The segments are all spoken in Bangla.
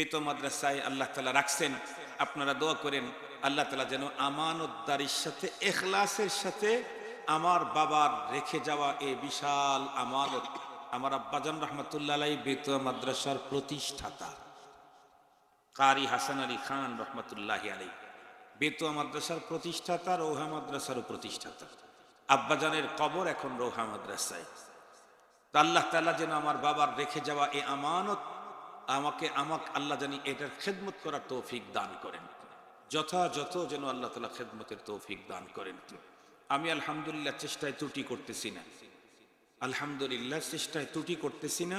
বেত মাদ্রাসায় আল্লাহ তালা রাখছেন, আপনারা দোয়া করেন, আল্লাহ তালা যেন আমানতদারির সাথে, এখলাসের সাথে আমার বাবার রেখে যাওয়া এ বিশাল আমানত আমার আব্বাজান রহমতুল্লাহ বেত মাদ্রাসার প্রতিষ্ঠাতা কারি হাসান আলী খান রহমতুল্লাহ আলাই বেতুয়া মাদ্রাসার প্রতিষ্ঠাতা, রৌহা মাদ্রাসারও প্রতিষ্ঠাতা। আব্বাজানের কবর এখন রৌহা মাদ্রাসায়। আল্লাহ তালা যেন আমার বাবার রেখে যাওয়া এই আমানত আমাকে আমাকে আল্লাহ জানি এটার খেদমত করার তৌফিক দান করেন। যথাযথ যেন আল্লাহ তালা খেদমতের তৌফিক দান করেন। আমি আলহামদুলিল্লাহ চেষ্টায় ত্রুটি করতেছি না। আলহামদুলিল্লাহ চেষ্টায় ত্রুটি করতেছি না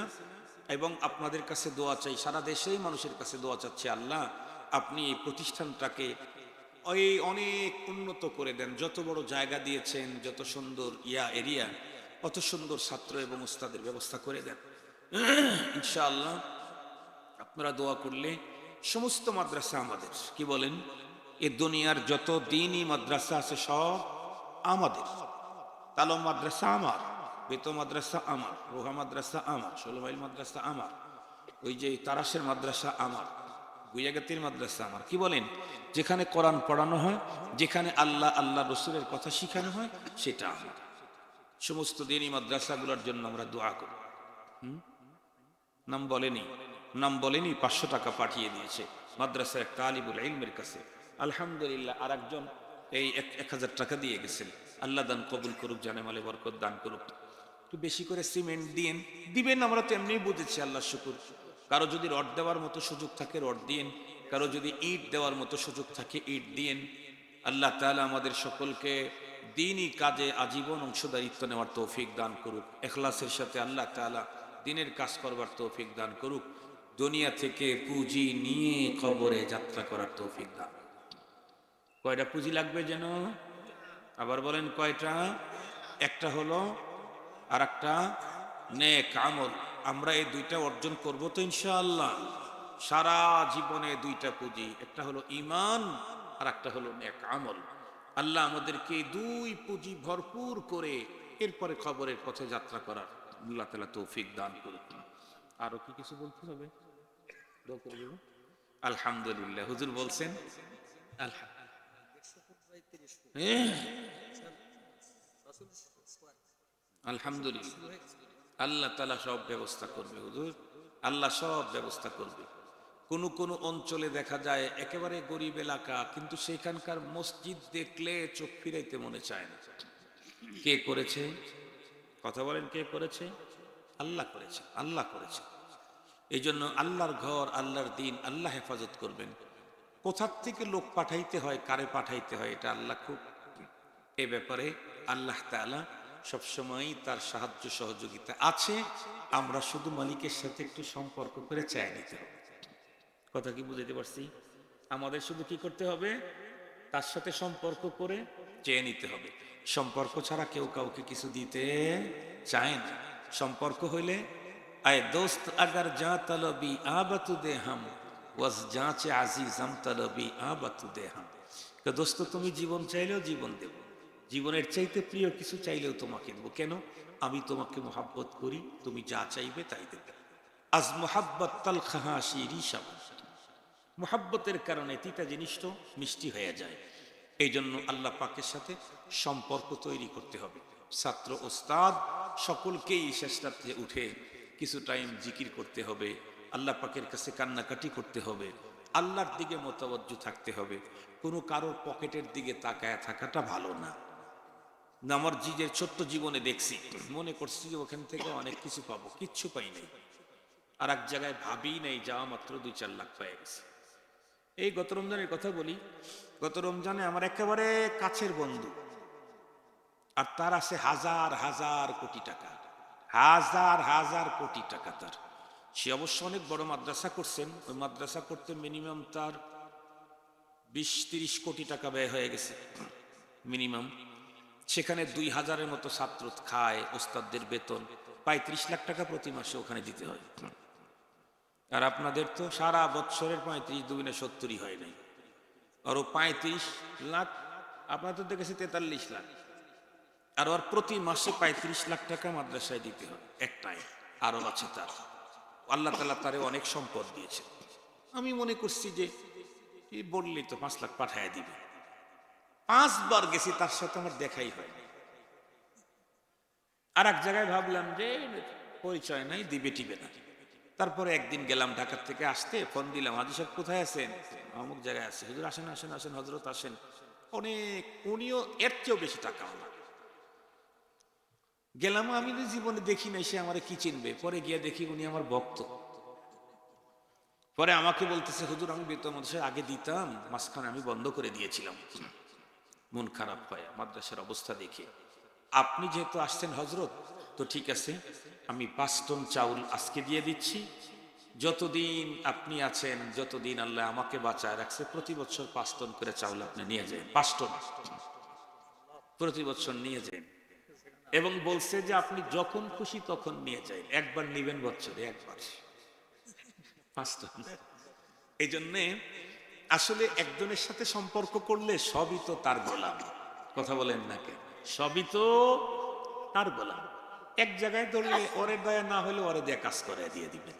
এবং আপনাদের কাছে দোয়া চাই, সারা দেশেই মানুষের কাছে দোয়া চাচ্ছি, আল্লাহ আপনি এই প্রতিষ্ঠানটাকে ওই অনেক উন্নত করে দেন। যত বড় জায়গা দিয়েছেন, যত সুন্দর ইয়া এরিয়া, অত সুন্দর ছাত্র এবং উস্তাদের ব্যবস্থা করে দেন। ইনশাআল্লাহ আপনারা দোয়া করলে সমস্ত মাদ্রাসা আমাদের। কি বলেন? এ দুনিয়ার যত দিনই মাদ্রাসা আছে সব আমাদের। তালম মাদ্রাসা আমার, বেত মাদ্রাসা আমার, রোহা মাদ্রাসা আমার, ষোলো মাইল মাদ্রাসা আমার, ওই যে তারাসের মাদ্রাসা আমার গুইয়াগাতির মাদ্রাসা আমার। কি বলেন? যেখানে কোরআন পড়ানো হয়, যেখানে আল্লাহ আল্লাহ রসুলের কথা শিখানো হয়, সেটা আমার। সমস্ত দিনই মাদ্রাসাগুলোর জন্য আমরা দোয়া করি? নাম বলেনি? নাম বলেনি, পাঁচশো টাকা পাঠিয়ে দিয়েছে। মাদ্রাসা এক তালিবুল ইলমের কাছে। আলহামদুলিল্লাহ আর একজন এই এক হাজার টাকা দিয়ে গেছেন। আল্লাহ দান কবুল করুক জানেমালে বরকত দান করুক। একটু বেশি করে সিমেন্ট দিয়েন। দিবেন, আমরা তো এমনিই বুঝেছি, আল্লাহ শুকুর। কারও যদি রড দেওয়ার মতো সুযোগ থাকে, রড দিয়েন। কারও যদি ইট দেওয়ার মতো সুযোগ থাকে, ইট দিয়েন। আল্লাহ তাআলা আমাদের সকলকে দিনই কাজে আজীবন অংশদারিত্ব নেওয়ার তৌফিক দান করুক। এখলাসের সাথে আল্লাহ তাআলা দিনের কাজ করবার তৌফিক দান করুক। দুনিয়া থেকে পুঁজি নিয়ে কবরে যাত্রা করার তৌফিক দান কয়টা পুঁজি লাগবে যেন? আবার বলেন কয়টা? একটা হলো আর একটা নেক আমল। আমরা এই দুইটা অর্জন করব তো ইনশাআল্লাহ। সারা জীবনে দুইটা পুঁজি, একটা হলো ইমান আর একটা হলো নেক আমল। আল্লাহ আমাদেরকে দুই পুঁজি ভরপুর করে এরপরে খবরের পথে যাত্রা করার আল্লাহ তালা তৌফিক দান করুন। আরও কি কিছু বলতে হবে? আলহামদুলিল্লাহ। হুজুর বলছেন আলহামদুলিল্লাহ। আল্লাহ তালা সব ব্যবস্থা করবে হুজুর। আল্লাহ সব ব্যবস্থা করবে। কোন কোন অঞ্চলে দেখা যায় একেবারে গরিব এলাকা, কিন্তু সেখানকার মসজিদ দেখলে চোখ ফিরাইতে মনে চায় না। কে করেছে? কথা বলেন, কে করেছে? আল্লাহ করেছে আল্লাহ করেছে এই জন্য আল্লাহর ঘর, আল্লাহর দিন, আল্লাহ হেফাজত করবেন। কোথার থেকে লোক পাঠাইতে হয়, কারে পাঠাইতে হয়, এটা আল্লাহ খুব এ ব্যাপারে আল্লাহ তাআলা সবসময় তার সাহায্য সহযোগিতা আছে। আমরা শুধু মালিকের সাথে একটু সম্পর্ক করে চাই নিতে হবে। কথা কি বুঝাইতে পারছি? আমাদের শুধু কি করতে হবে? তার সাথে সম্পর্ক করে চেয়ে নিতে হবে। সম্পর্ক ছাড়া কেউ কাউকে কিছু দিতে চায় না। সম্পর্ক হইলে, আয় দোস্ত, আগার যা তলবি আবাতু দে হাম ওয়াজ যাচে আজিজম তলবি আবাতু দে দোস্ত, তুমি জীবন চাইলেও জীবন দেব। জীবনের চাইতে প্রিয় কিছু চাইলেও তোমাকে দেবো। কেন? আমি তোমাকে মোহাব্বত করি, তুমি যা চাইবে তাই দেবে। আজ মোহাব্বত তাল খাহাসি রিসাব মোহাব্বতের কারণে তিতা জিনিসটা মিষ্টি হয়ে যায়। এই জন্য আল্লাহ পাকের সাথে সম্পর্ক তৈরি করতে হবে। ছাত্র ওস্তাদ, সকলকেই শেষ রাত্রে উঠে কিছু টাইম জিকির করতে হবে। আল্লাহ পাকের কাছে কান্নাকাটি করতে হবে। আল্লাহর দিকে মতবজ্জ থাকতে হবে। কোনো কারোর পকেটের দিকে তাকায় থাকাটা ভালো না। আমার জিজের ছোট্ট জীবনে দেখছি, মনে করছি যে ওখান থেকে অনেক কিছু পাবো, কিচ্ছু পাই নাই। আর এক জায়গায় ভাবি নাই, যাওয়া মাত্র দুই চার লাখ পেয়ে গেছে। এই গত রমজানের কথা বলি। গত রমজানে আমার একেবারে কাছের বন্ধু। আর তার আছে হাজার হাজার কোটি টাকা। হাজার হাজার কোটি টাকা তার। সে অবশ্য অনেক বড় মাদ্রাসা করছেন। ওই মাদ্রাসা করতে মিনিমাম তার বিশ, তিরিশ কোটি টাকা ব্যয় হয়ে গেছে। মিনিমাম। সেখানে দুই হাজারের মতো ছাত্র খায়, ওস্তাদদের বেতন। পঁয়ত্রিশ লাখ টাকা প্রতি মাসে ওখানে দিতে হয়। আর আপনাদের তো সারা বৎসরের পঁয়ত্রিশ দুগুণে সত্তরই হয় নাই। আরও পঁয়ত্রিশ লাখ আপনার তো দেখেছি তেতাল্লিশ লাখ। আর ওর প্রতি মাসে পঁয়ত্রিশ লাখ টাকা মাদ্রাসায় দিতে হয় একটাই আরও আছে তার। আল্লাহ তালা তারে অনেক সম্পদ দিয়েছে আমি মনে করছি যে বললি তো, পাঁচ লাখ পাঠায় দিবে। পাঁচবার গেছি, তার সাথে আমার দেখাই হয় আর এক জায়গায় ভাবলাম যে, পরিচয় নাই, দিবে টিবে না। তারপরে একদিন গেলাম ঢাকার থেকে আসতে, ফোন দিলাম, হাজি সাহেব কোথায় আছেন? অমুক জায়গায় আছে। হুজুর আসেন আসেন আসেন হজরত আসেন। অনেক, উনিও এর চেয়েও বেশি টাকা আমার গেলাম, আমি তো জীবনে দেখি নাই সে আমার কি চিনবে। পরে গিয়ে দেখি উনি আমার ভক্ত। পরে আমাকে বলতেছে, হুজুর, আমি বেতন আগে দিতাম, মাঝখানে আমি বন্ধ করে দিয়েছিলাম। মন খারাপ হয়, মাদ্রাসার অবস্থা দেখে। আপনি যেহেতু আসছেন হজরত তো ঠিক আছে, আমি পাঁচ টন চাউল আজকে দিয়ে দিচ্ছি। যতদিন আপনি আছেন, যতদিন আল্লাহ আমাকে বাঁচায় রাখছে, প্রতি বছর পাঁচ টন করে চাউল আপনি নিয়ে যান, পাঁচ টন। প্রতি বছর নিয়ে যান। এবং বলছে যে আপনি যখন খুশি তখন নিয়ে যান একবার নিবেন বছরে, একবার। এই জন্যে আসলে একজনের সাথে সম্পর্ক করলে সবই তো তার গোলাম। কথা বলেন না কেন? সবই তো তার গোলাম। এক জায়গায় ধরলে ওরে দয়া না হলে ওরে দিয়ে কাজ করে দিয়ে দিবেন।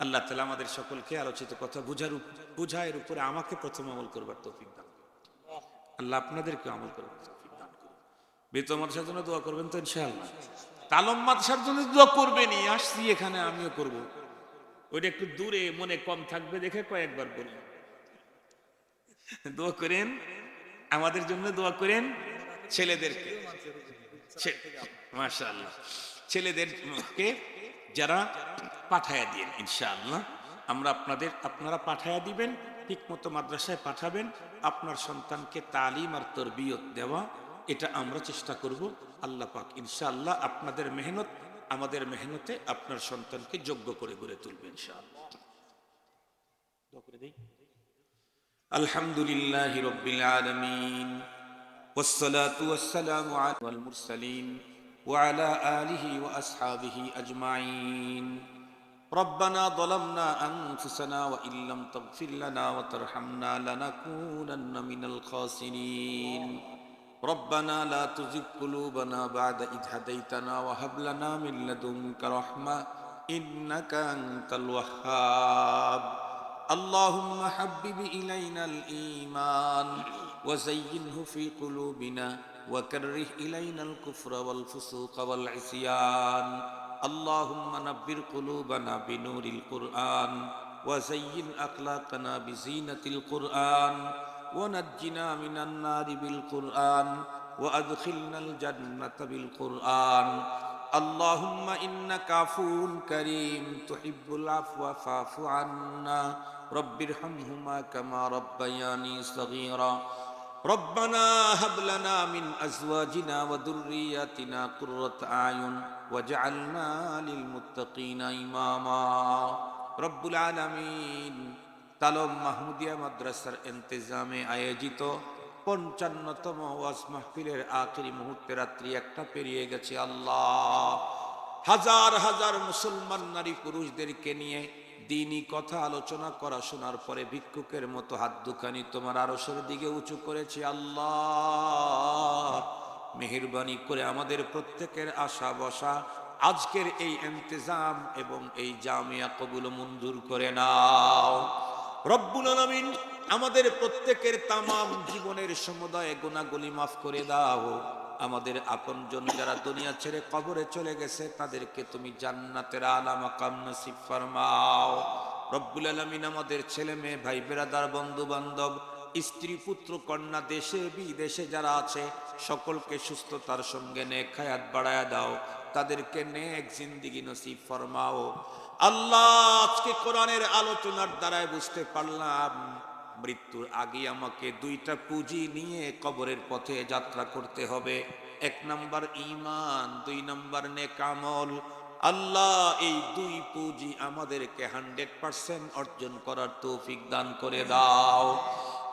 আল্লাহ তালা আমাদের সকলকে আলোচিত কথা বুঝার বুঝায়ের উপরে আমাকে প্রথম আমল করবার তৌফিক দান। আল্লাহ আপনাদেরকে আমল করবার বেত মাদ্রাসার জন্য দোয়া করবেন তো ইনশাআল্লাহ। তালম মাদ্রাসার জন্য দোয়া করবেনই, আসছি এখানে, আমিও করব। ওইটা একটু দূরে, মনে কম থাকবে দেখে কয়েকবার বললাম দোয়া করেন, আমাদের জন্য দোয়া করেন ছেলেদেরকে। মাশাআল্লাহ। ছেলেদেরকে যারা পাঠায়া দিয়েন, ইনশাআল্লাহ। আমরা আপনাদের, আপনারা পাঠায়া দিবেন, ঠিকমতো মাদ্রাসায় পাঠাবেন, আপনার সন্তানকে তালিম আর তরবিয়ত দেওয়া এটা আমরা চেষ্টা করব আল্লাহ পাক ইনশাআল্লাহ আপনাদের মেহনত আমাদের মেহনতে আপনার সন্তানকে যোগ্য করে গড়ে তুলবে ইনশাআল্লাহ দোয়া করে দেই الحمد لله رب العالمين والصلاة والسلام على المرسلين وعلى آله وأصحابه أجمعين ربنا ظلمنا أنفسنا وإن لم تغفر لنا وترحمنا لنكونن من الخاسرين ربنا لا تزغ قلوبنا بعد إذ هديتنا وهب لنا من لدنك رحمة إنك أنت الوهاب. اللهم حبب إلينا الإيمان وزينه في قلوبنا وكره إلينا الكفر والفسوق والعصيان. اللهم نبر قلوبنا بنور القرآن وزين أخلاقنا بزينة القرآن ونجنا من النار بالقرآن وأدخلنا الجنة بالقرآن. اللهم إنك عفو كريم تحب العفو فاعف عنا. رب ارحمهما كما ربياني صغيرا. ربنا هب لنا من أزواجنا وذرياتنا قرة أعين واجعلنا للمتقين إماما. رب العالمين. তালম মাহমুদিয়া মাদ্রাসার এন্তেজামে আয়োজিত পঞ্চান্নতম ওয়াজ মাহফিলের আখেরি মুহূর্তে রাত্রি একটা পেরিয়ে গেছে আল্লাহ। হাজার হাজার মুসলমান নারী পুরুষদেরকে নিয়ে দিনই কথা আলোচনা করা শোনার পরে ভিক্ষুকের মতো হাত দুখানি তোমার আরসের দিকে উঁচু করেছে আল্লাহ। মেহেরবানি করে আমাদের প্রত্যেকের আশা বসা আজকের এই ইন্তেজাম এবং এই জামিয়া কবুল মঞ্জুর করে নাও। রব্বুল আলামিন আমাদের প্রত্যেকের তামাম জীবনের সমুদায় গুণাগুলি মাফ করে দাও। আমাদের আপনজন যারা দুনিয়া ছেড়ে কবরে চলে গেছে, তাদেরকে তুমি জান্নাতের আলা মাকাম নসিব ফরমাও। রব্বুল আলামিন আমাদের ছেলে মেয়ে, ভাই বেরাদার, বন্ধু বান্ধব, স্ত্রী, পুত্র, কন্যা, দেশে, বিদেশে যারা আছে, সকলকে সুস্থতার সঙ্গে নেক হায়াত বাড়ায়া দাও। তাদেরকে নেক জিন্দিগি নসিব ফরমাও। আল্লাহ, আজকে কোরআনের আলোচনার দ্বারায় বুঝতে পারলাম, মৃত্যুর আগে আমাকে দুইটা পুঁজি নিয়ে কবরের পথে যাত্রা করতে হবে। এক নাম্বার ইমান দুই নাম্বার নেকামল আল্লাহ এই দুই পুঁজি আমাদেরকে হান্ড্রেড পার্সেন্ট অর্জন করার তৌফিক দান করে দাও।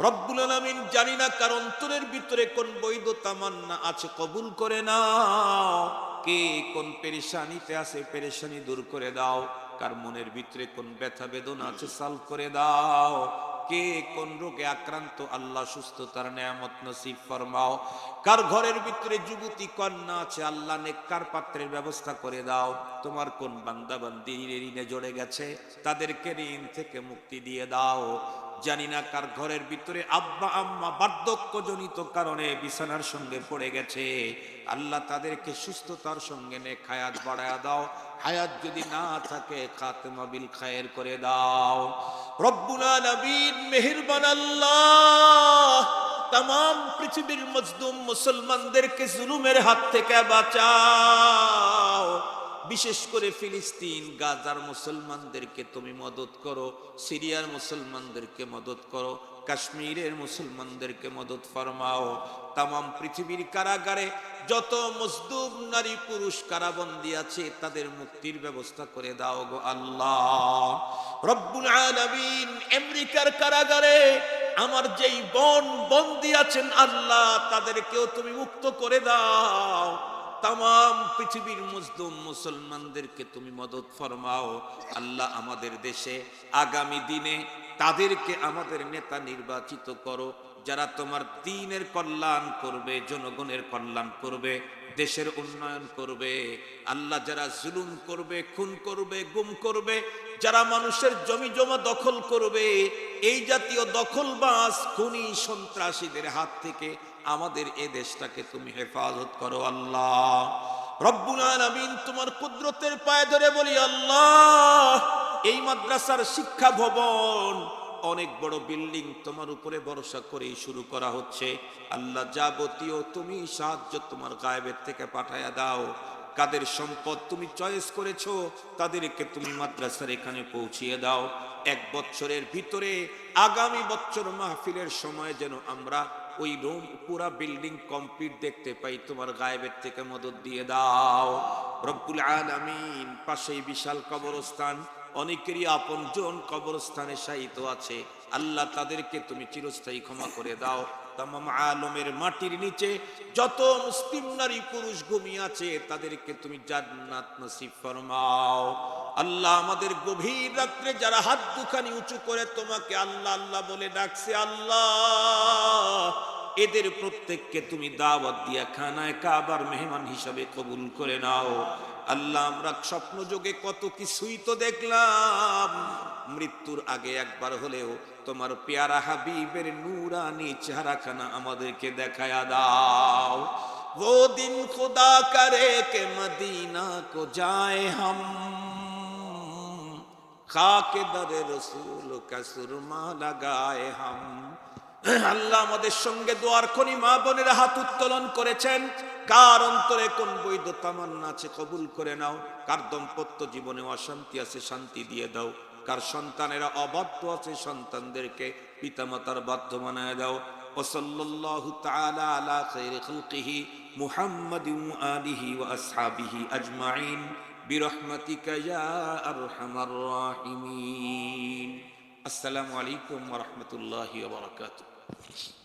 রব্বুল আলামিন জানি না কার অন্তরের ভিতরে কোন বৈধ তামান্না আছে, কবুল করে নাও। কে কোন পেরেশানিতে আছে, পেরেশানি দূর করে দাও। কার মনের ভিতরে কোন ব্যথা বেদনা আছে সাল করে দাও। কে কোন রোগে আক্রান্ত, আল্লাহ সুস্থতার নেয়ামত নসিব ফরমাও। কার ঘরের ভিতরে যুবতী কন্যা আছে, আল্লাহ নেককার পাত্রের ব্যবস্থা করে দাও। তোমার কোন বান্দা বান্দি ঋণে জড়ে গেছে, তাদেরকে ঋণ থেকে মুক্তি দিয়ে দাও। জানি না কার ঘরের ভিতরে আব্বা, আম্মা বার্ধক্যজনিত কারণে বিছানার সঙ্গে পড়ে গেছে। আল্লাহ তাদেরকে সুস্থতার সঙ্গে নে খায়াত বাড়ায়া দাও। হায়াত যদি না থাকে, খাতেমা বিল খায়ের করে দাও। রব্বুল আলামিন মেহেরবান আল্লাহ তাম পৃথিবীর মজদুম মুসলমানদেরকে জুলুমের হাত থেকে বাঁচাও। বিশেষ করে ফিলিস্তিন, গাজার মুসলমানদেরকে তুমি মদত করো, সিরিয়ার মুসলমানদেরকে মদত করো কাশ্মীরের মুসলমানদেরকে মদত ফরমাও তাম পৃথিবীর কারাগারে যত মজদুব নারী পুরুষ কারাবন্দি আছে, তাদের মুক্তির ব্যবস্থা করে দাও গো আল্লাহ। আমেরিকার কারাগারে আমার যেই বন বন্দি আছেন আল্লাহ, তাদেরকেও তুমি মুক্ত করে দাও। তাম পৃথিবীর মুসলিম মুসলমানদেরকে তুমি মদত ফরমাও। আল্লাহ আমাদের দেশে আগামী দিনে তাদেরকে আমাদের নেতা নির্বাচিত করো। যারা তোমার দিনের কল্যাণ করবে, জনগণের কল্যাণ করবে, দেশের উন্নয়ন করবে। আল্লাহ যারা জুলুম করবে, খুন করবে, গুম করবে, যারা মানুষের জমি জমা দখল করবে, এই জাতীয় দখলবাজ, খুনি সন্ত্রাসীদের হাত থেকে আমাদের এ দেশটাকে তুমি হেফাজত করো আল্লাহ। তোমার কুদরতের পায়ে ধরে বলি, আল্লাহ, এই মাদ্রাসার শিক্ষা ভবন, অনেক বড় বিল্ডিং তোমার উপরে ভরসা করেই শুরু করা হচ্ছে। আল্লাহ, যাবতীয় তুমি সাহায্য তোমার গায়েবের থেকে পাঠায়া দাও। কাদের সম্পদ তুমি চয়েস করেছ, তাদেরকে তুমি মাদ্রাসার এখানে পৌঁছিয়ে দাও। এক বছরের ভিতরে আগামী বছর মাহফিলের সময় যেন আমরা ওই রুম পুরা বিল্ডিং কমপ্লিট দেখতে পাই। তোমার গায়েবের থেকে মদত দিয়ে দাও। রব্বুল আলামিন পাশেই বিশাল কবরস্থান, অনেকেরই আপনজন কবরস্থানে শায়িত আছে। আল্লাহ তাদেরকে তুমি চিরস্থায়ী ক্ষমা করে দাও। তামাম আলমের মাটির নিচে যত মুসলিম নারী পুরুষ ঘুমিয়ে আছে, তাদেরকে তুমি জান্নাত নসিব ফরমাও। আল্লাহ আমাদের গভীর রাত্রে যারা হাত দুখানি উঁচু করে তোমাকে আল্লাহ আল্লাহ বলে ডাকছে, আল্লাহ, এদের প্রত্যেককে তুমি দাওয়াত দিয়া খানায় কাবার মেহমান হিসাবে কবুল করে নাও। আল্লাহ আমরা স্বপ্ন যোগে কত কিছুই তো দেখলাম মৃত্যুর আগে একবার হলেও তোমার পেয়ারা হাবিবের নুরানি চেহারাখানা আমাদেরকে দেখায়া দাও वो दिन खुदा करे के मदीना को जाए हम খাকে দরে রসুল का सुरमा लगाए हम হ্যাঁ, আল্লাহ আমাদের সঙ্গে দোয়ার খনি মা বোনের হাত উত্তোলন করেছেন। কার অন্তরে কোন বৈধ তামান্না আছে কবুল করে নাও। কার দম্পত্য জীবনে অশান্তি আছে শান্তি দিয়ে দাও। কার সন্তানেরা অবাধ্য আছে সন্তানদেরকে পিতামাতার বাধ্য বানায় দাও। ওসল্লাহ তাআলা আলা মুহাম্মদ আলিহি আজমাইন। বিরহমাতিকা রাহিমিন। আসসালামু আলাইকুম ওয়া রাহমাতুল্লাহি よし。